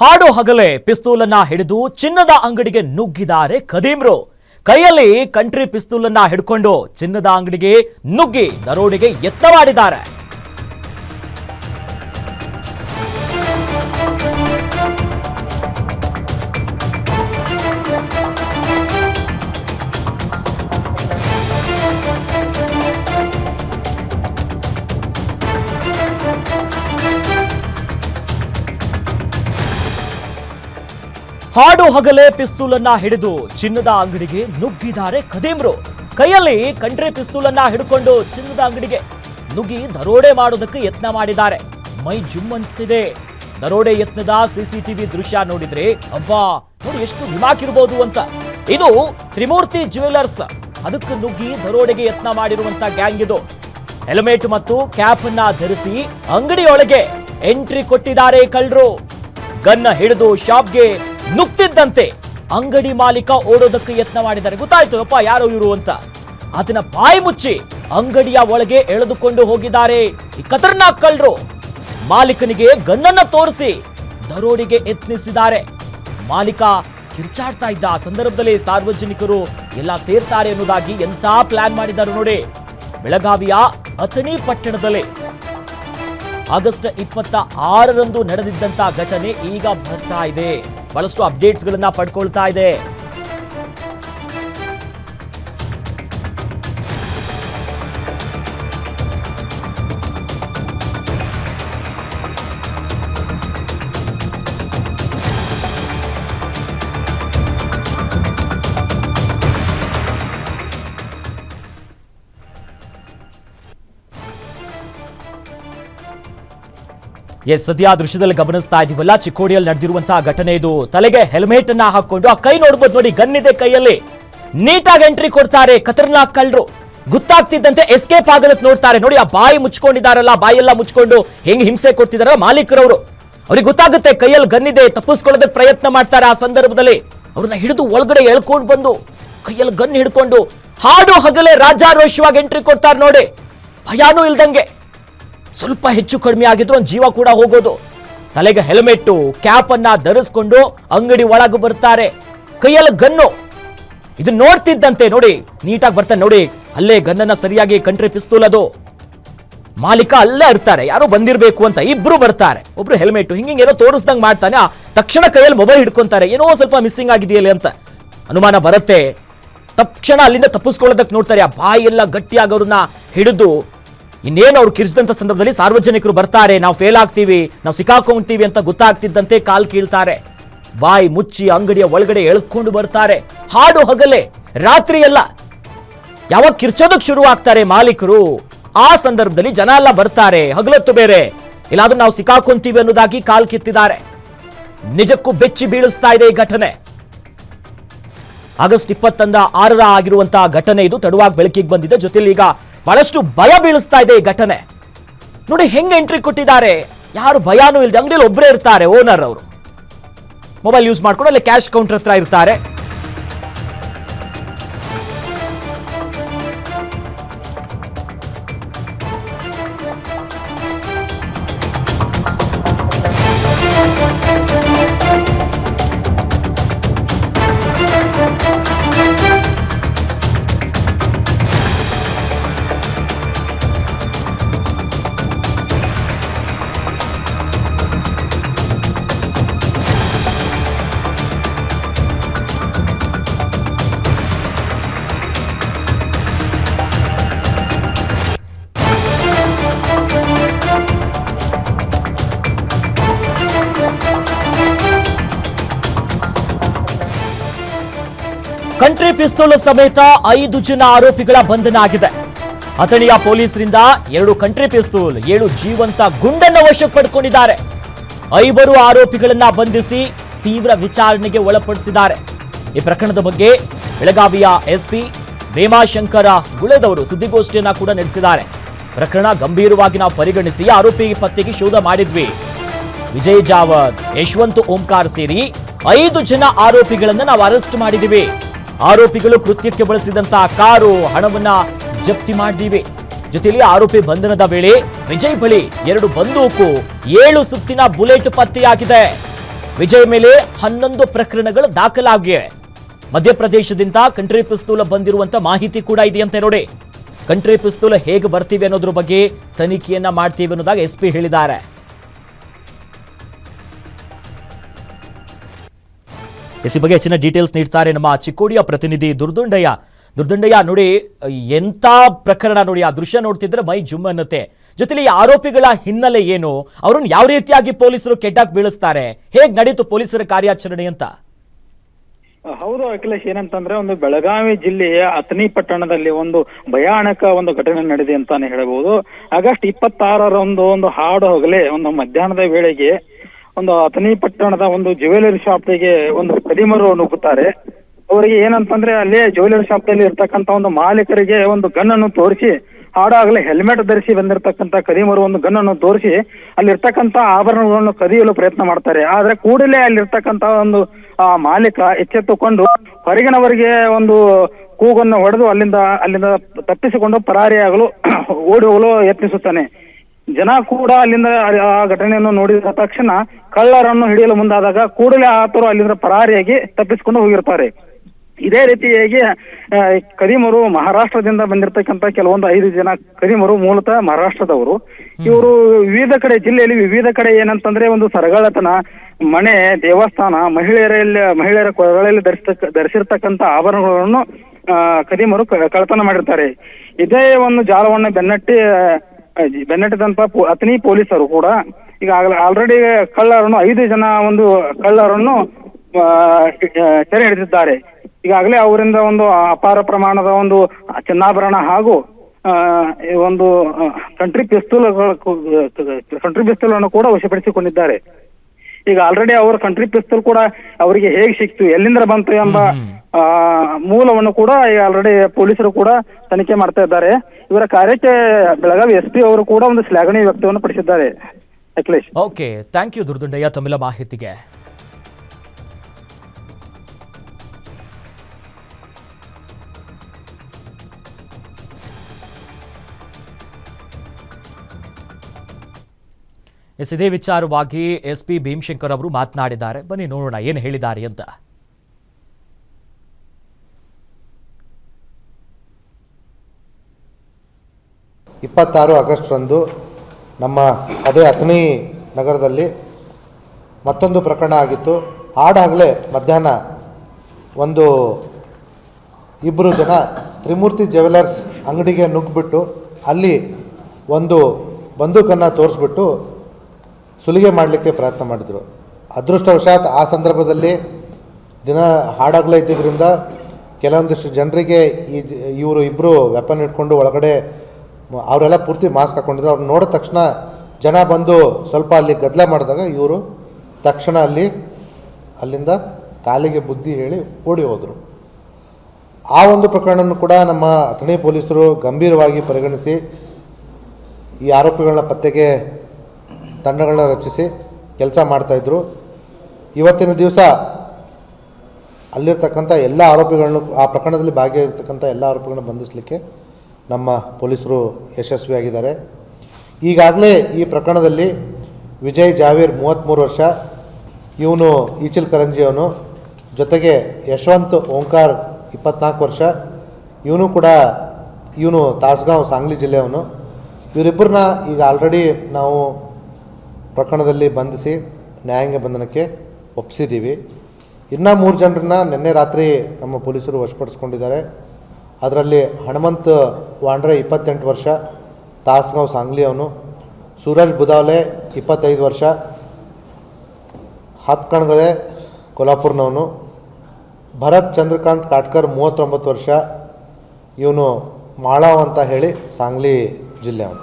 ಹಾಡು ಹಗಲೇ ಪಿಸ್ತೂಲನ್ನ ಹಿಡಿದು ಚಿನ್ನದ ಅಂಗಡಿಗೆ ನುಗ್ಗಿದ್ದಾರೆ ಕದೀಮ್ರು ಕೈಯಲ್ಲಿ ಕಂಟ್ರಿ ಪಿಸ್ತೂಲನ್ನ ಹಿಡ್ಕೊಂಡು ಚಿನ್ನದ ಅಂಗಡಿಗೆ ನುಗ್ಗಿ ದರೋಡೆಗೆ ಯತ್ನ ಮಾಡಿದ್ದಾರೆ. ಹಾಡು ಹಗಲೇ ಪಿಸ್ತೂಲನ್ನ ಹಿಡಿದು ಚಿನ್ನದ ಅಂಗಡಿಗೆ ನುಗ್ಗಿದ್ದಾರೆ ಖದೀಮ್ರು. ಕೈಯಲ್ಲಿ ಕಂಟ್ರಿ ಪಿಸ್ತೂಲನ್ನ ಹಿಡ್ಕೊಂಡು ಚಿನ್ನದ ಅಂಗಡಿಗೆ ನುಗ್ಗಿ ದರೋಡೆ ಮಾಡೋದಕ್ಕೆ ಯತ್ನ ಮಾಡಿದ್ದಾರೆ. ಮೈ ಜುಮ್ ಅನ್ಸ್ತಿದೆ. ದರೋಡೆ ಯತ್ನದ ಸಿಸಿಟಿವಿ ದೃಶ್ಯ ನೋಡಿದ್ರೆ ಅಬ್ಬಾ ನೋಡಿ ಎಷ್ಟು ಹಿಮಾಕಿರ್ಬೋದು ಅಂತ. ಇದು ತ್ರಿಮೂರ್ತಿ ಜ್ಯುವೆಲರ್ಸ್. ಅದಕ್ಕೆ ನುಗ್ಗಿ ದರೋಡೆಗೆ ಯತ್ನ ಮಾಡಿರುವಂತ ಗ್ಯಾಂಗ್ ಇದು. ಹೆಲ್ಮೆಟ್ ಮತ್ತು ಕ್ಯಾಪ್ ಅನ್ನ ಧರಿಸಿ ಅಂಗಡಿಯೊಳಗೆ ಎಂಟ್ರಿ ಕೊಟ್ಟಿದ್ದಾರೆ ಕಳ್ಳರು. ಗನ್ನ ಹಿಡಿದು ಶಾಪ್ಗೆ ನುಗ್ತಿದ್ದಂತೆ ಅಂಗಡಿ ಮಾಲೀಕ ಓಡೋದಕ್ಕೆ ಯತ್ನ ಮಾಡಿದ್ದಾರೆ. ಗೊತ್ತಾಯ್ತು, ಅಪ್ಪ ಯಾರು ಇವರು ಅಂತ. ಅದನ್ನ ಬಾಯಿ ಮುಚ್ಚಿ ಅಂಗಡಿಯ ಒಳಗೆ ಎಳೆದುಕೊಂಡು ಹೋಗಿದ್ದಾರೆ. ಈ ಖತರ್ನಾಕ್ ಕಳ್ಳರು. ಮಾಲೀಕನಿಗೆ ಗನ್ನನ್ನ ತೋರಿಸಿ ದರೋಡಿಗೆ ಯತ್ನಿಸಿದ್ದಾರೆ. ಮಾಲೀಕ ಕಿರ್ಚಾಡ್ತಾ ಇದ್ದ. ಆ ಸಂದರ್ಭದಲ್ಲಿ ಸಾರ್ವಜನಿಕರು ಎಲ್ಲ ಸೇರ್ತಾರೆ ಅನ್ನೋದಾಗಿ ಎಂತ ಪ್ಲಾನ್ ಮಾಡಿದ್ದಾರೆ ನೋಡಿ. ಬೆಳಗಾವಿಯ ಅಥಣಿ ಪಟ್ಟಣದಲ್ಲಿ ಆಗಸ್ಟ್ ಇಪ್ಪತ್ತ ಆರರಂದು ನಡೆದಿದ್ದಂತ ಘಟನೆ ಈಗ ಬರ್ತಾ ಇದೆ. ಬಹಳಷ್ಟು ಅಪ್ಡೇಟ್ಸ್ ಗಳನ್ನ ಪಡ್ಕೊಳ್ತಾ ಇದೆ. ಎಸ್, ಸದ್ಯ ದೃಶ್ಯದಲ್ಲಿ ಗಮನಿಸ್ತಾ ಇದೀವಲ್ಲ ಚಿಕ್ಕೋಡಿಯಲ್ಲಿ ನಡೆದಿರುವಂತಹ ಘಟನೆ ಇದು. ತಲೆಗೆ ಹೆಲ್ಮೆಟ್ ಅನ್ನ ಹಾಕೊಂಡು, ಆ ಕೈ ನೋಡ್ಬೋದು ನೋಡಿ ಗನ್ ಇದೆ ಕೈಯಲ್ಲಿ. ನೀಟಾಗಿ ಎಂಟ್ರಿ ಕೊಡ್ತಾರೆ ಖತರ್ನಾಕ್ ಕಳ್ಳರು. ಗೊತ್ತಾಗ್ತಿದ್ದಂತೆ ಎಸ್ಕೇಪ್ ಆಗಲತ್ ನೋಡ್ತಾರೆ. ನೋಡಿ, ಆ ಬಾಯಿ ಮುಚ್ಕೊಂಡಿದಾರಲ್ಲ ಬಾಯೆಲ್ಲ ಮುಚ್ಕೊಂಡು ಹೆಂಗ್ ಹಿಂಸೆ ಕೊಡ್ತಿದಾರ ಮಾಲೀಕರವರು. ಅವ್ರಿಗೆ ಗೊತ್ತಾಗುತ್ತೆ, ಕೈಯಲ್ಲಿ ಗನ್ ಇದೆ, ತಪ್ಪಿಸ್ಕೊಳ್ಳೋದಕ್ಕೆ ಪ್ರಯತ್ನ ಮಾಡ್ತಾರೆ ಆ ಸಂದರ್ಭದಲ್ಲಿ. ಅವ್ರನ್ನ ಹಿಡಿದು ಒಳಗಡೆ ಎಳ್ಕೊಂಡು ಬಂದು, ಕೈಯಲ್ಲಿ ಗನ್ ಹಿಡ್ಕೊಂಡು, ಹಾಡು ಹಗಲೇ ರಾಜಾರೋಷವಾಗಿ ಎಂಟ್ರಿ ಕೊಡ್ತಾರೆ ನೋಡಿ. ಭಯಾನೂ ಇಲ್ದಂಗೆ. ಸ್ವಲ್ಪ ಹೆಚ್ಚು ಕಡಿಮೆ ಆಗಿದ್ರು ಒಂದು ಜೀವ ಕೂಡ ಹೋಗೋದು. ತಲೆಗೆ ಹೆಲ್ಮೆಟ್ಟು ಕ್ಯಾಪ್ ಅನ್ನ ಧರಿಸ್ಕೊಂಡು ಅಂಗಡಿ ಒಳಗೆ ಬರ್ತಾರೆ. ಕೈಯಲ್ಲಿ ಗನ್ನು. ಇದು ನೋಡ್ತಿದ್ದಂತೆ ನೋಡಿ, ನೀಟಾಗಿ ಬರ್ತಾನೆ ನೋಡಿ, ಅಲ್ಲೇ ಗನ್ನನ್ನ ಸರಿಯಾಗಿ ಕಂಟ್ರಿ ಪಿಸ್ತೂಲ್ ಅದು ಮಾಲೀಕ ಅಲ್ಲೇ ಇರ್ತಾರೆ, ಯಾರು ಬಂದಿರಬೇಕು ಅಂತ ಇಬ್ರು ಬರ್ತಾರೆ. ಒಬ್ರು ಹೆಲ್ಮೆಟ್ ಹಿಂಗೆ ಏನೋ ತೋರಿಸ್ದಂಗೆ ಮಾಡ್ತಾನೆ ತಕ್ಷಣ ಕೈಯಲ್ಲಿ ಮೊಬೈಲ್ ಹಿಡ್ಕೊಂತಾರೆ, ಏನೋ ಸ್ವಲ್ಪ ಮಿಸ್ಸಿಂಗ್ ಆಗಿದೆಯಲ್ಲ ಅಂತ. ಅನುಮಾನ ಬರುತ್ತೆ. ತಕ್ಷಣ ಅಲ್ಲಿಂದ ತಪ್ಪಿಸ್ಕೊಳ್ಳೋದಕ್ಕೆ ನೋಡ್ತಾರೆ, ಆ ಬಾಯಿ ಎಲ್ಲ ಗಟ್ಟಿಯಾಗೋರನ್ನ ಹಿಡಿದು ಇನ್ನೇನು ಅವ್ರು ಕಿರಿಸಿದಂಥ ಸಂದರ್ಭದಲ್ಲಿ ಸಾರ್ವಜನಿಕರು ಬರ್ತಾರೆ, ನಾವು ಫೇಲ್ ಆಗ್ತೀವಿ, ನಾವು ಸಿಕ್ಕಾಕೊಂತೀವಿ ಅಂತ ಗೊತ್ತಾಗ್ತಿದ್ದಂತೆ ಕಾಲ್ ಕೀಳ್ತಾರೆ. ಬಾಯಿ ಮುಚ್ಚಿ ಅಂಗಡಿಯ ಒಳಗಡೆ ಎಳ್ಕೊಂಡು ಬರ್ತಾರೆ. ಹಾಡು ಹಗಲೇ ರಾತ್ರಿ ಎಲ್ಲ ಯಾವಾಗ ಕಿರ್ಚೋದಕ್ಕೆ ಶುರು ಆಗ್ತಾರೆ ಮಾಲೀಕರು, ಆ ಸಂದರ್ಭದಲ್ಲಿ ಜನ ಎಲ್ಲ ಬರ್ತಾರೆ, ಹಗಲತ್ತು ಬೇರೆ. ಇಲ್ಲಾದ್ರೂ ನಾವು ಸಿಕ್ಕಾಕೊಂತೀವಿ ಅನ್ನೋದಾಗಿ ಕಾಲ್ ಕಿತ್ತಿದ್ದಾರೆ. ನಿಜಕ್ಕೂ ಬೆಚ್ಚಿ ಬೀಳಿಸ್ತಾ ಇದೆ ಈ ಘಟನೆ. ಆಗಸ್ಟ್ ಇಪ್ಪತ್ತೊಂದ ಆರರ ಆಗಿರುವಂತಹ ಘಟನೆ ಇದು, ತಡವಾಗಿ ಬೆಳಕಿಗೆ ಬಂದಿದೆ. ಜೊತೆಲಿ ಈಗ ಬಹಳಷ್ಟು ಭಯ ಬೀಳಿಸ್ತಾ ಇದೆ ಈ ಘಟನೆ. ನೋಡಿ ಹೆಂಗೆ ಎಂಟ್ರಿ ಕೊಟ್ಟಿದ್ದಾರೆ. ಯಾರು ಭಯಾನೂ ಇಲ್ಲದೆ ಅಂಗಡಿಯಲ್ಲಿ ಒಬ್ಬರೇ ಇರ್ತಾರೆ ಓನರ್ ಅವರು. ಮೊಬೈಲ್ ಯೂಸ್ ಮಾಡ್ಕೊಂಡು ಅಲ್ಲಿ ಕ್ಯಾಶ್ ಕೌಂಟರ್ ಹತ್ರ ಇರ್ತಾರೆ. ಕಂಟ್ರಿ ಪಿಸ್ತೂಲ್ ಸಮೇತ ಐದು ಜನ ಆರೋಪಿಗಳ ಬಂಧನ ಆಗಿದೆ. ಅಥಣಿಯ ಪೊಲೀಸರಿಂದ ಎರಡು ಕಂಟ್ರಿ ಪಿಸ್ತೂಲ್, ಏಳು ಜೀವಂತ ಗುಂಡನ್ನು ವಶಕ್ಕೆ ಪಡ್ಕೊಂಡಿದ್ದಾರೆ. ಐವರು ಆರೋಪಿಗಳನ್ನ ಬಂಧಿಸಿ ತೀವ್ರ ವಿಚಾರಣೆಗೆ ಒಳಪಡಿಸಿದ್ದಾರೆ. ಈ ಪ್ರಕರಣದ ಬಗ್ಗೆ ಬೆಳಗಾವಿಯ ಎಸ್ಪಿ ಭೀಮಾಶಂಕರ ಗುಳೆದವರು ಸುದ್ದಿಗೋಷ್ಠಿಯನ್ನ ಕೂಡ ನಡೆಸಿದ್ದಾರೆ. ಪ್ರಕರಣ ಗಂಭೀರವಾಗಿ ನಾವು ಪರಿಗಣಿಸಿ ಆರೋಪಿ ಪತ್ತೆಗೆ ಶೋಧ ಮಾಡಿದ್ವಿ. ವಿಜಯ್ ಜಾವದ್, ಯಶವಂತ್ ಓಂಕಾರ್ ಸೇರಿ ಐದು ಜನ ಆರೋಪಿಗಳನ್ನ ನಾವು ಅರೆಸ್ಟ್ ಮಾಡಿದೀವಿ ಆರೋಪಿಗಳು ಕೃತ್ಯಕ್ಕೆ ಬಳಸಿದಂತಹ ಕಾರು ಹಣವನ್ನ ಜಪ್ತಿ ಮಾಡಿದೀವಿ ಜೊತೆಯಲ್ಲಿ ಆರೋಪಿ ಬಂಧನದ ವೇಳೆ ವಿಜಯ್ ಬಳಿ ಎರಡು ಬಂದೂಕು, ಏಳು ಸುತ್ತಿನ ಬುಲೆಟ್ ಪತ್ತೆಯಾಗಿದೆ. ವಿಜಯ್ ಮೇಲೆ ಹನ್ನೊಂದು ಪ್ರಕರಣಗಳು ದಾಖಲಾಗಿವೆ. ಮಧ್ಯಪ್ರದೇಶದಿಂದ ಕಂಟ್ರಿ ಪಿಸ್ತೂಲ ಬಂದಿರುವಂತ ಮಾಹಿತಿ ಕೂಡ ಇದೆಯಂತೆ ನೋಡಿ. ಕಂಟ್ರಿ ಪಿಸ್ತೂಲ್ ಹೇಗೆ ಬರ್ತೀವಿ ಅನ್ನೋದ್ರ ಬಗ್ಗೆ ತನಿಖೆಯನ್ನ ಮಾಡ್ತೀವಿ ಅನ್ನೋದಾಗ ಎಸ್ ಪಿ ಹೇಳಿದ್ದಾರೆ. ಈ ಬಗ್ಗೆ ಹೆಚ್ಚಿನ ಡೀಟೇಲ್ಸ್ ನೀಡ್ತಾರೆ ನಮ್ಮ ಚಿಕ್ಕೋಡಿಯ ಪ್ರತಿನಿಧಿ ದುರ್ದುಂಡಯ್ಯ. ದುರ್ದುಂಡಯ್ಯ, ನೋಡಿ ಎಂಥ ಪ್ರಕರಣ ನೋಡಿ, ಆ ದೃಶ್ಯ ನೋಡ್ತಿದ್ರೆ ಮೈ ಜುಮ್ ಅನ್ನತ್ತೆ. ಜೊತೆಲಿ ಆರೋಪಿಗಳ ಹಿನ್ನೆಲೆ ಏನು? ಅವ್ರನ್ನ ಯಾವ ರೀತಿಯಾಗಿ ಪೊಲೀಸರು ಕೆಟ್ಟಾಗಿ ಬೀಳಿಸ್ತಾರೆ? ಹೇಗ್ ನಡೀತು ಪೊಲೀಸರ ಕಾರ್ಯಾಚರಣೆ ಅಂತ? ಹೌದು ಅಖಿಲೇಶ್, ಏನಂತಂದ್ರೆ ಒಂದು ಬೆಳಗಾವಿ ಜಿಲ್ಲೆಯ ಅಥಣಿ ಪಟ್ಟಣದಲ್ಲಿ ಒಂದು ಭಯಾನಕ ಒಂದು ಘಟನೆ ನಡೆದಿದೆ ಅಂತಾನೆ ಹೇಳಬಹುದು ಆಗಸ್ಟ್ ಇಪ್ಪತ್ತಾರರಂದು ಒಂದು ಹಾಡು ಹೋಗಲೇ, ಒಂದು ಮಧ್ಯಾಹ್ನದ ವೇಳೆಗೆ ಒಂದು ಅತನಿ ಪಟ್ಟಣದ ಒಂದು ಜ್ಯುವೆಲರಿ ಶಾಪ್ಗೆ ಒಂದು ಕದಿಮರು ನುಗ್ಗುತ್ತಾರೆ. ಅವರಿಗೆ ಏನಂತಂದ್ರೆ ಅಲ್ಲೇ ಜ್ಯುವೆಲರಿ ಶಾಪ್ನಲ್ಲಿ ಇರ್ತಕ್ಕಂತ ಒಂದು ಮಾಲೀಕರಿಗೆ ಒಂದು ಗನ್ನನ್ನು ತೋರಿಸಿ, ಹಾಡಾಗಲೇ ಹೆಲ್ಮೆಟ್ ಧರಿಸಿ ಬಂದಿರತಕ್ಕಂತ ಕದಿಮರು ಒಂದು ಗನ್ನನ್ನು ತೋರಿಸಿ ಅಲ್ಲಿರ್ತಕ್ಕಂತ ಆಭರಣಗಳನ್ನು ಕದಿಯಲು ಪ್ರಯತ್ನ ಮಾಡ್ತಾರೆ. ಆದ್ರೆ ಕೂಡಲೇ ಅಲ್ಲಿರ್ತಕ್ಕಂತ ಒಂದು, ಆ ಮಾಲೀಕ ಎಚ್ಚೆತ್ತುಕೊಂಡು ಹೊರಗಿನವರಿಗೆ ಒಂದು ಕೂಗನ್ನು ಹೊಡೆದು ಅಲ್ಲಿಂದ ಅಲ್ಲಿಂದ ತಪ್ಪಿಸಿಕೊಂಡು ಪರಾರಿಯಾಗಲು, ಓಡಿ ಹೋಗಲು ಯತ್ನಿಸುತ್ತಾನೆ. ಜನ ಕೂಡ ಅಲ್ಲಿಂದ ಆ- ಘಟನೆಯನ್ನು ನೋಡಿದ ತಕ್ಷಣ ಕಳ್ಳರನ್ನು ಹಿಡಿಯಲು ಮುಂದಾದಾಗ ಕೂಡಲೇ ಆತರು ಅಲ್ಲಿಂದ ಪರಾರಿಯಾಗಿ ತಪ್ಪಿಸಿಕೊಂಡು ಹೋಗಿರ್ತಾರೆ ಇದೇ ರೀತಿಯಾಗಿ ಆ, ಕದಿಮರು ಮಹಾರಾಷ್ಟ್ರದಿಂದ ಬಂದಿರತಕ್ಕಂತ ಕೆಲವೊಂದು ಐದು ಜನ ಕದಿಮರು ಮೂಲತಃ ಮಹಾರಾಷ್ಟ್ರದವರು. ಇವರು ವಿವಿಧ ಕಡೆ ಜಿಲ್ಲೆಯಲ್ಲಿ ವಿವಿಧ ಕಡೆ ಏನಂತಂದ್ರೆ ಒಂದು ಸರಗಳತನ ಮನೆ ದೇವಸ್ಥಾನ ಮಹಿಳೆಯರಲ್ಲಿ ಮಹಿಳೆಯರ ಕೊಳಗಳಲ್ಲಿ ಧರಿಸ ಧರಿಸಿರ್ತಕ್ಕಂಥ ಆಭರಣಗಳನ್ನು ಕದಿಮರು ಕ- ಕಳ್ಳತನ ಮಾಡಿರ್ತಾರೆ. ಇದೇ ಒಂದು ಜಾಲವನ್ನು ಬೆನ್ನಟ್ಟಿ ಬೆನ್ನಟ್ಟಿದಂತ ಅತನಿ ಪೊಲೀಸರು ಕೂಡ ಈಗ ಆಲ್ರೆಡಿ ಕಳ್ಳರನ್ನು ಐದು ಜನ ಒಂದು ಕಳ್ಳರನ್ನು ಆ, ಸೆರೆ ಹಿಡಿದಿದ್ದಾರೆ. ಈಗಾಗಲೇ ಅವರಿಂದ ಒಂದು ಅಪಾರ ಪ್ರಮಾಣದ ಒಂದು ಚಿನ್ನಾಭರಣ ಹಾಗೂ ಒಂದು ಕಂಟ್ರಿ ಪಿಸ್ತೂಲ್ ಕಂಟ್ರಿ ಪಿಸ್ತೂಲ್ ಅನ್ನು ಕೂಡ ವಶಪಡಿಸಿಕೊಂಡಿದ್ದಾರೆ. ಈಗ ಆಲ್ರೆಡಿ ಅವರ ಕಂಟ್ರಿ ಪಿಸ್ತೂಲ್ ಕೂಡ ಅವರಿಗೆ ಹೇಗೆ ಸಿಕ್ತು ಎಲ್ಲಿಂದ ಬಂತು ಎಂಬ ಆ, ಮೂಲವನ್ನು ಕೂಡ ಈಗ ಆಲ್ರೆಡಿ ಪೊಲೀಸರು ಕೂಡ ತನಿಖೆ ಮಾಡ್ತಾ ಇದ್ದಾರೆ. ಇವರ ಕಾರ್ಯಕ್ಕೆ ಬೆಳಗಾವಿ ಎಸ್ ಪಿ ಅವರು ಕೂಡ ಒಂದು ಶ್ಲಾಘನೀಯ ವ್ಯಕ್ತವನ್ನು ಪಡಿಸಿದ್ದಾರೆ. Akhilesh. Okay thank you Durdundayya ತಮಿಳ ಮಾಹಿತಿಗೆ. ಎಸ್, ಇದೇ ವಿಚಾರವಾಗಿ ಎಸ್ ಪಿ ಭೀಮಶಂಕರ್ ಅವರು ಮಾತನಾಡಿದ್ದಾರೆ. ಬನ್ನಿ ನೋಡೋಣ ಏನು ಹೇಳಿದ್ದಾರೆ ಅಂತ. ಇಪ್ಪತ್ತಾರು ಆಗಸ್ಟ್ರಂದು ನಮ್ಮ ಅದೇ ಅಥಣಿ ನಗರದಲ್ಲಿ ಮತ್ತೊಂದು ಪ್ರಕರಣ ಆಗಿತ್ತು. ಆಡಾಗಲೇ ಮಧ್ಯಾಹ್ನ ಒಂದು ಇಬ್ಬರು ಜನ ತ್ರಿಮೂರ್ತಿ ಜ್ಯುವೆಲರ್ಸ್ ಅಂಗಡಿಗೆ ನುಗ್ಗಿಬಿಟ್ಟು ಅಲ್ಲಿ ಒಂದು ಬಂದೂಕನ್ನು ತೋರಿಸ್ಬಿಟ್ಟು ಸುಲಿಗೆ ಮಾಡಲಿಕ್ಕೆ ಪ್ರಯತ್ನ ಮಾಡಿದರು. ಅದೃಷ್ಟವಶಾತ್ ಆ ಸಂದರ್ಭದಲ್ಲಿ ದಿನ ಹಾಡಾಗಲೇ ಇದ್ದಿದ್ದರಿಂದ ಕೆಲವೊಂದಿಷ್ಟು ಜನರಿಗೆ ಈ ಇವರು ಇಬ್ಬರು ವೆಪನ್ ಇಟ್ಕೊಂಡು ಒಳಗಡೆ ಅವರೆಲ್ಲ ಪೂರ್ತಿ ಮಾಸ್ಕ್ ಹಾಕೊಂಡಿದ್ರು. ಅವ್ರು ನೋಡಿದ ತಕ್ಷಣ ಜನ ಬಂದು ಸ್ವಲ್ಪ ಅಲ್ಲಿ ಗದ್ದಲ ಮಾಡಿದಾಗ ಇವರು ತಕ್ಷಣ ಅಲ್ಲಿ, ಅಲ್ಲಿಂದ ಕಾಲಿಗೆ ಬುದ್ಧಿ ಹೇಳಿ ಓಡಿ ಹೋದರು. ಆ ಒಂದು ಪ್ರಕರಣವನ್ನು ಕೂಡ ನಮ್ಮ ಅಥಣಿ ಪೊಲೀಸರು ಗಂಭೀರವಾಗಿ ಪರಿಗಣಿಸಿ ಈ ಆರೋಪಿಗಳ ಪತ್ತೆಗೆ ತಂಡಗಳನ್ನ ರಚಿಸಿ ಕೆಲಸ ಮಾಡ್ತಾಯಿದ್ರು ಇವತ್ತಿನ ದಿವಸ ಅಲ್ಲಿರ್ತಕ್ಕಂಥ ಎಲ್ಲ ಆರೋಪಿಗಳನ್ನು, ಆ ಪ್ರಕರಣದಲ್ಲಿ ಭಾಗಿಯಾಗಿರ್ತಕ್ಕಂಥ ಎಲ್ಲ ಆರೋಪಿಗಳನ್ನ ಬಂಧಿಸಲಿಕ್ಕೆ ನಮ್ಮ ಪೊಲೀಸರು ಯಶಸ್ವಿಯಾಗಿದ್ದಾರೆ. ಈಗಾಗಲೇ ಈ ಪ್ರಕರಣದಲ್ಲಿ ವಿಜಯ್ ಜಾವೀರ್ ಮೂವತ್ತ್ಮೂರು ವರ್ಷ, ಇವನು ಈಚಿಲ್ ಕರಂಜಿಯವನು ಜೊತೆಗೆ ಯಶವಂತ್ ಓಂಕಾರ್ ಇಪ್ಪತ್ನಾಲ್ಕು ವರ್ಷ, ಇವನು ಕೂಡ ಇವನು ತಾಸ್ಗಾಂವ್ ಸಾಂಗ್ಲಿ ಜಿಲ್ಲೆಯವನು ಇವರಿಬ್ಬರನ್ನ ಈಗ ಆಲ್ರೆಡಿ ನಾವು ಪ್ರಕರಣದಲ್ಲಿ ಬಂಧಿಸಿ ನ್ಯಾಯಾಂಗ ಬಂಧನಕ್ಕೆ ಒಪ್ಪಿಸಿದ್ದೀವಿ. ಇನ್ನೂ ಮೂರು ಜನರನ್ನ ನಿನ್ನೆ ರಾತ್ರಿ ನಮ್ಮ ಪೊಲೀಸರು ವಶಪಡಿಸ್ಕೊಂಡಿದ್ದಾರೆ. ಅದರಲ್ಲಿ ಹನುಮಂತ್ ವಾಂಡ್ರೆ ಇಪ್ಪತ್ತೆಂಟು ವರ್ಷ ತಾಸ್ಗಾಂವ್ ಸಾಂಗ್ಲಿ ಅವನು ಸೂರಜ್ ಬುದಾವಲೆ ಇಪ್ಪತ್ತೈದು ವರ್ಷ ಹಾತ್ಕಣ್ಗದೆ ಕೊಲ್ಹಾಪುರ್ನವನು, ಭರತ್ ಚಂದ್ರಕಾಂತ್ ಕಾಟ್ಕರ್ ಮೂವತ್ತೊಂಬತ್ತು ವರ್ಷ, ಇವನು ಮಾಳಾವ್ ಅಂತ ಹೇಳಿ ಸಾಂಗ್ಲಿ ಜಿಲ್ಲೆ ಅವನು.